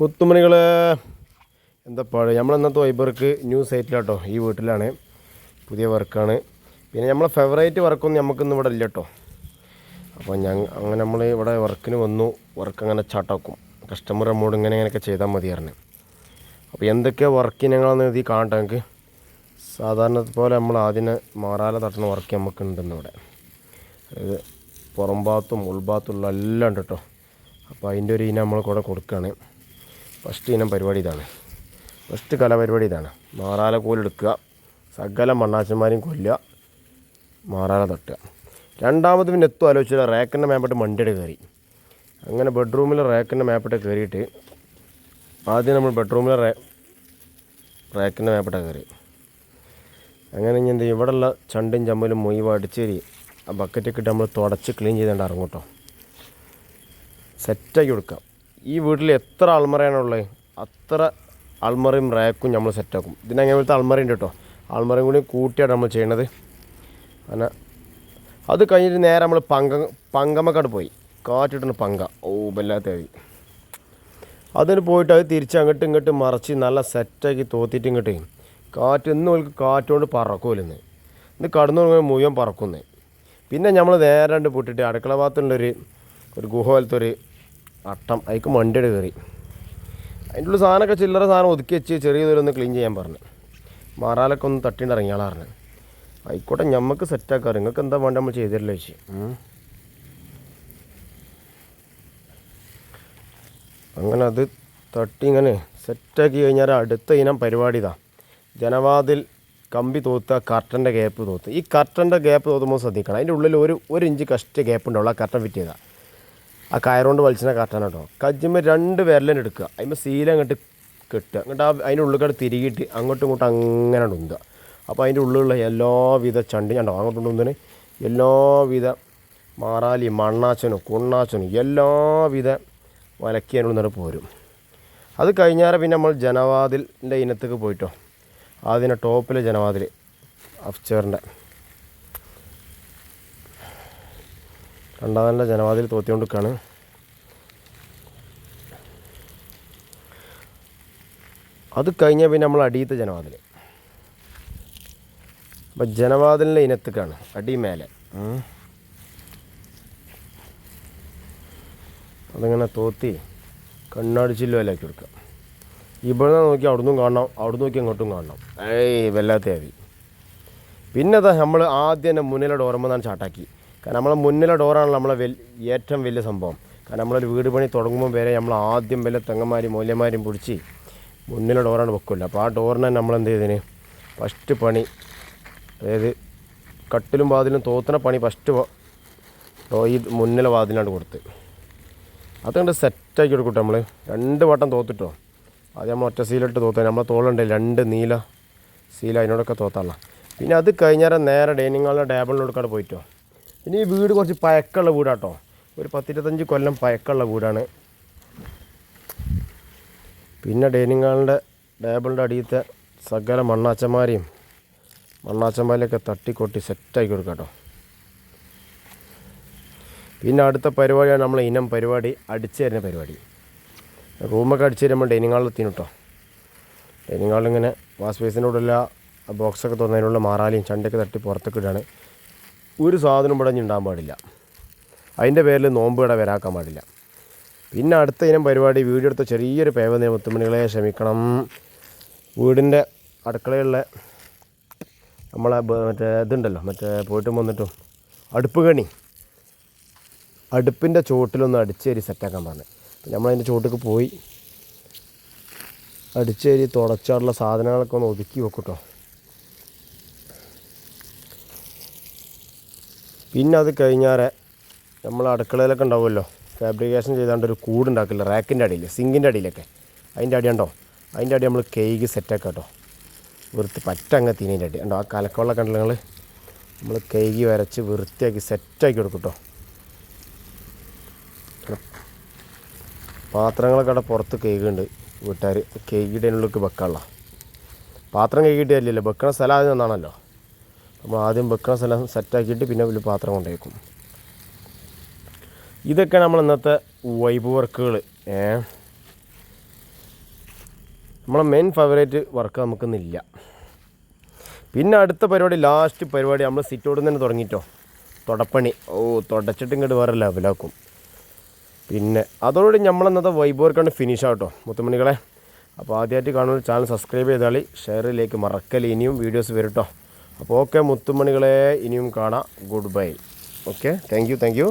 മുത്തുമണികൾ എന്താ പാട്? നമ്മൾ ഇന്നത്തെ വൈബർക്ക് ന്യൂ സൈറ്റിലാട്ടോ ഈ വീട്ടിലാണ്. പുതിയ വർക്കാണ്. പിന്നെ നമ്മളെ ഫേവറേറ്റ് വർക്കൊന്നും നമുക്കിന്ന് ഇവിടെ ഇല്ല കേട്ടോ അപ്പോൾ ഞങ്ങൾ അങ്ങനെ നമ്മൾ ഇവിടെ വർക്കിന് വന്നു. വർക്ക് അങ്ങനെ ചാട്ടാക്കും. കസ്റ്റമർ നമ്മോട് ഇങ്ങനെ ഇങ്ങനെയൊക്കെ ചെയ്താൽ മതി മതിയായിരുന്നു അപ്പോൾ എന്തൊക്കെ വർക്ക് ഇനങ്ങളെന്ന് എഴുതി കാണട്ടെ നമുക്ക് സാധാരണ പോലെ നമ്മൾ ആദ്യം മാറാല തട്ടുന്ന വർക്ക് നമുക്ക് ഉണ്ടെന്ന് ഇവിടെ. അതായത് പുറംഭാഗത്തും ഉൾഭാഗത്തും ഉൾഭാഗത്തുള്ള എല്ലാം ഉണ്ട് കേട്ടോ അപ്പോൾ അതിന്റെ ഒരു ഇനം നമ്മൾ കൂടെ കൊടുക്കുകയാണ് ഫസ്റ്റ് ഇനം പരിപാടി ഇതാണ്. ഫസ്റ്റ് കലാപരിപാടി ഇതാണ്. മാറാല കോലെടുക്കുക സകല മണ്ണാച്ചന്മാരെയും കൊല്ലുക. മാറാല തട്ടുക. രണ്ടാമത് പിന്നെ എത്തും ആലോചിച്ചില്ല റാക്കിന്റെ മേപ്പിട്ട് മണ്ടിയുടെ കയറി. അങ്ങനെ ബെഡ്റൂമിൽ റാക്കിന്റെ മേപ്പിട്ട് കയറിയിട്ട് ആദ്യം നമ്മൾ ബെഡ്റൂമിലെ റേ റാക്കിന്റെ മേപ്പിട്ട കയറി. അങ്ങനെ ഇനി എന്ത് ചെയ്യും? ഇവിടെയുള്ള ചണ്ടും ചമ്മലും മൊയ് അടിച്ചേരി ആ ബക്കറ്റൊക്കെ ഇട്ട് നമ്മൾ തുടച്ച് ക്ലീൻ ചെയ്തുകൊണ്ട് ഇറങ്ങും കേട്ടോ സെറ്റാക്കി കൊടുക്കാം ഈ വീട്ടിൽ എത്ര അൾമറയാണുള്ളത് അത്ര അൾമറയും റാക്കും നമ്മൾ സെറ്റാക്കും. ഇതിനങ്ങനെ പോലത്തെ ഉണ്ട് കേട്ടോ. അൾമറയും കൂടി കൂട്ടിയാണ് നമ്മൾ ചെയ്യണത്. അങ്ങനെ. അത് കഴിഞ്ഞിട്ട് നേരെ നമ്മൾ പങ്ക പങ്കമ്മക്കാട് പോയി. കാറ്റിട്ടുണ്ട് പങ്ക. ഓ വല്ലാത്ത മതി അതിന് പോയിട്ട് അത് തിരിച്ച് അങ്ങോട്ടും ഇങ്ങോട്ടും മറച്ച് നല്ല സെറ്റാക്കി തോത്തിയിട്ട് ഇങ്ങോട്ട്. കാറ്റ് ഇന്ന് ഓൾക്ക് കാറ്റുകൊണ്ട് പറക്കൂലെന്ന്. ഇന്ന് കടന്നു തുടങ്ങുമ്പോൾ മുഴുവൻ പറക്കുന്നേ. പിന്നെ നമ്മൾ നേരെ രണ്ട് പൊട്ടിട്ട് അടുക്കള ഭാഗത്തുള്ളൊരു ഒരു ഗുഹ പോലത്തെ ഒരു അട്ടം. അതിക്ക് മണ്ടിയുടെ കയറി. അതിന്റെ ഉള്ളിൽ സാധനമൊക്കെ ചില്ലറ സാധനം ഒതുക്കി വെച്ച് ചെറിയ ദൂരം ഒന്ന് ക്ലീൻ ചെയ്യാൻ പറഞ്ഞു. മാറാലൊക്കെ ഒന്ന് തട്ടിയിട്ട് ഇറങ്ങിയാളാണ് ആയിക്കോട്ടെ ഞമ്മക്ക് സെറ്റാക്കാം നിങ്ങൾക്ക് എന്താ വേണ്ട നമ്മൾ ചെയ്തല്ലോ വെച്ച് അങ്ങനെ അത് തട്ടി ഇങ്ങനെ സെറ്റാക്കി കഴിഞ്ഞാൽ അടുത്ത ഇനം പരിപാടി ഇതാ. ജനവാതിൽ കമ്പി തോത്തുക കർട്ടന്റെ ഗ്യാപ്പ് തോത്ത്. ഈ കർട്ടന്റെ ഗ്യാപ്പ് തോത്തുമ്പോൾ ശ്രദ്ധിക്കണം. അതിന്റെ ഉള്ളിൽ ഒരു ഒരു ഇഞ്ച് കഷ്ട ഗ്യാപ്പ് ഉണ്ടാവുള്ളൂ ആ കർട്ടൻ ഫിറ്റ് ചെയ്താൽ ആ കയറുകൊണ്ട് വലിച്ചിനെ കാട്ടാൻ കേട്ടോ കജ്ജുമ്പോൾ രണ്ട് വിരലിന് എടുക്കുക. അതിന്റെ സീല അങ്ങോട്ട് കെട്ടുക. എന്നിട്ട് ആ അതിന്റെ ഉള്ളിൽ കൂടെ തിരികിയിട്ട് അങ്ങോട്ടും ഇങ്ങോട്ടും അങ്ങനെ ഉന്തുക. അപ്പോൾ അതിന്റെ ഉള്ളിലുള്ള എല്ലാവിധ ചണ്ടി കണ്ടോ? അങ്ങോട്ടും ഉന്തിന് എല്ലാവിധ മാറാലി മണ്ണാച്ചനും കുണ്ണാച്ചനും എല്ലാവിധ വലക്കി അതിനുള്ളിൽ പോരും. അത് കഴിഞ്ഞാൽ പിന്നെ നമ്മൾ ജനവാതിലിന്റെ ഇനത്തേക്ക് പോയിട്ടോ. അതിന്റെ ടോപ്പിലെ ജനവാതിൽ അഫ്ചറിന്റെ രണ്ടാമത്തെ ജനവാതിൽ തോത്തിക്കൊണ്ടിരിക്കുകയാണ്. അത് കഴിഞ്ഞാൽ പിന്നെ നമ്മൾ അടിയത്തെ ജനവാതിൽ അപ്പം ജനവാതിലിന്റെ ഇനത്തേക്കാണ് അടി മേലെ ഉം. അതിങ്ങനെ തോത്തി കണ്ണടിച്ചില്ലോ വിലയാക്കി കൊടുക്കുക. ഇവിടെ നിന്ന് നോക്കി അവിടുന്ന് കാണണം അവിടെ നോക്കി അങ്ങോട്ടും കാണണം. ഏയ് വല്ലാത്ത മതി പിന്നെ അതാ നമ്മൾ ആദ്യം തന്നെ മുന്നിലെ ഡോറുമ്പോൾ ചാട്ടാക്കി കാരണം നമ്മളെ മുന്നിലെ ഡോറാണ് നമ്മളെ ഏറ്റവും വലിയ സംഭവം. കാരണം നമ്മളൊരു വീട് പണി തുടങ്ങുമ്പോൾ വരെ നമ്മൾ ആദ്യം വല്ല തെങ്ങന്മാരും മൂല്യന്മാരും പിടിച്ച് മുന്നിലെ ഡോറാണ് വെക്കില്ല അപ്പോൾ ആ ഡോറിനെ നമ്മൾ എന്ത് ചെയ്തതിന് ഫസ്റ്റ് പണി അതായത് കട്ടിലും വാതിലും തോത്തണ പണി ഫസ്റ്റ് ഈ മുന്നിലെ വാതിലാണ് കൊടുത്ത്. അതുകൊണ്ട് സെറ്റാക്കി കൊടുക്കട്ടെ നമ്മൾ രണ്ട് വട്ടം തോത്തിട്ടോ. അത് നമ്മൾ ഒറ്റ സീലിട്ട് തോത്താൻ നമ്മളെ തോളുണ്ട് രണ്ട് നീല സീല അതിനോടൊക്കെ തോത്താനുള്ള. പിന്നെ അത് കഴിഞ്ഞാൽ നേരെ ഡൈനിങ് ഹാളിലെ ടേബിളിനോടൊക്കെ പോയിട്ടോ. പിന്നെ ഈ വീട് കുറച്ച് പഴക്കമുള്ള വീടാട്ടോ. ഒരു പത്തിരുപത്തഞ്ച് കൊല്ലം പഴക്കമുള്ള വീടാണ്. പിന്നെ ഡൈനിങ് ഹാളിന്റെ ടേബിളിന്റെ അടിയത്തെ സകല മണ്ണാച്ചന്മാരെയും മണ്ണാച്ചന്മാരെയൊക്കെ തട്ടിക്കൊട്ടി സെറ്റാക്കി കൊടുക്കാം കേട്ടോ പിന്നെ അടുത്ത പരിപാടിയാണ് നമ്മളെ ഇനം പരിപാടി അടിച്ചു തരുന്ന പരിപാടി. റൂമൊക്കെ അടിച്ചു തരുമ്പോൾ ഡൈനിങ് ഹാളിൽ എത്തിന് കേട്ടോ ഡൈനിങ് ഹാളിൽ ഇങ്ങനെ വാഷ് ബേസിനോടുള്ള ആ ബോക്സൊക്കെ തുറന്നതിനുള്ള മാറാലിയും ചണ്ടൊക്കെ തട്ടി പുറത്തൊക്കെ ഇടാണ്. ഒരു സാധനം ഇവിടെ ഉണ്ടാകാൻ പാടില്ല. അതിന്റെ പേരിൽ നോമ്പ് ഇവിടെ വരാക്കാൻ പാടില്ല. പിന്നെ അടുത്ത ഇനം പരിപാടി വീഡിയോ എടുത്ത ചെറിയൊരു പേവ നിയമത്തുമണികളെ ക്ഷമിക്കണം. വീടിന്റെ അടുക്കളയുള്ള നമ്മളെ മറ്റേ ഇതുണ്ടല്ലോ മറ്റേ പോയിട്ട് വന്നിട്ടും അടുപ്പ് കണി. അടുപ്പിന്റെ ചോട്ടിലൊന്ന് അടിച്ചേരി സെറ്റാക്കാൻ പറഞ്ഞു. അപ്പം നമ്മളതിന്റെ ചോട്ടിലേക്ക് പോയി അടിച്ചേരി തുടച്ചാടുള്ള സാധനങ്ങളൊക്കെ ഒന്ന് ഒതുക്കി വെക്കൂട്ടോ. പിന്നെ അത് കഴിഞ്ഞാൽ നമ്മൾ അടുക്കളയിലൊക്കെ ഉണ്ടാവുമല്ലോ. ഫാബ്രിക്കേഷൻ ചെയ്താണ്ട് ഒരു കൂടുണ്ടാക്കില്ല റാക്കിന്റെ അടിയിൽ സിങ്കിന്റെ അടിയിലൊക്കെ. അതിന്റെ അടി ഉണ്ടോ അതിന്റെ അടി നമ്മൾ കേക്ക് സെറ്റാക്കാം കേട്ടോ വൃത്തി പറ്റങ്ങ് തീനേന്റെ അടി. ഉണ്ടോ ആ കലക്കുള്ള കണ്ടില്ല നിങ്ങൾ നമ്മൾ കേക്ക് വരച്ച് വൃത്തിയാക്കി സെറ്റാക്കി കൊടുക്കും കേട്ടോ പാത്രങ്ങളൊക്കെ അവിടെ പുറത്ത് കേക്ക് ഉണ്ട്. വീട്ടുകാർ കേക്കിടേനുള്ളിലേക്ക് വെക്കാനുള്ള. പാത്രം കേക്കിട്ടില്ലല്ലോ വെക്കണ സ്ഥലം ആദ്യം ഒന്നാണല്ലോ നമ്മൾ ആദ്യം വെക്കണ സ്ഥലം സെറ്റാക്കിയിട്ട് പിന്നെ വലിയ പാത്രം കൊണ്ടുവയ്ക്കും ഇതൊക്കെ നമ്മൾ ഇന്നത്തെ വൈബ് വർക്കുകൾ ഏ? നമ്മളെ മെയിൻ ഫേവറേറ്റ് വർക്ക് നമുക്കൊന്നില്ല. പിന്നെ അടുത്ത പരിപാടി ലാസ്റ്റ് പരിപാടി നമ്മൾ സിറ്റോട് തന്നെ തുടങ്ങിയിട്ടോ തുടപ്പണി. ഓ തുടച്ചിട്ട് ഇങ്ങോട്ട് വേറെ ലെവലാക്കും പിന്നെ അതോടുകൂടി നമ്മളെന്നത്തെ വൈബ് വർക്കാണ് ഫിനിഷ് ആട്ടോ മുത്തുമണികളെ. അപ്പോൾ ആദ്യമായിട്ട് കാണുന്ന ചാനൽ സബ്സ്ക്രൈബ് ചെയ്താളി ഷെയറിലേക്ക് മറക്കൽ ഇനിയും വീഡിയോസ് വരും അപ്പോൾ ഓക്കെ മുത്തുമണികളെ ഇനിയും കാണാം. Good bye okay thank you thank you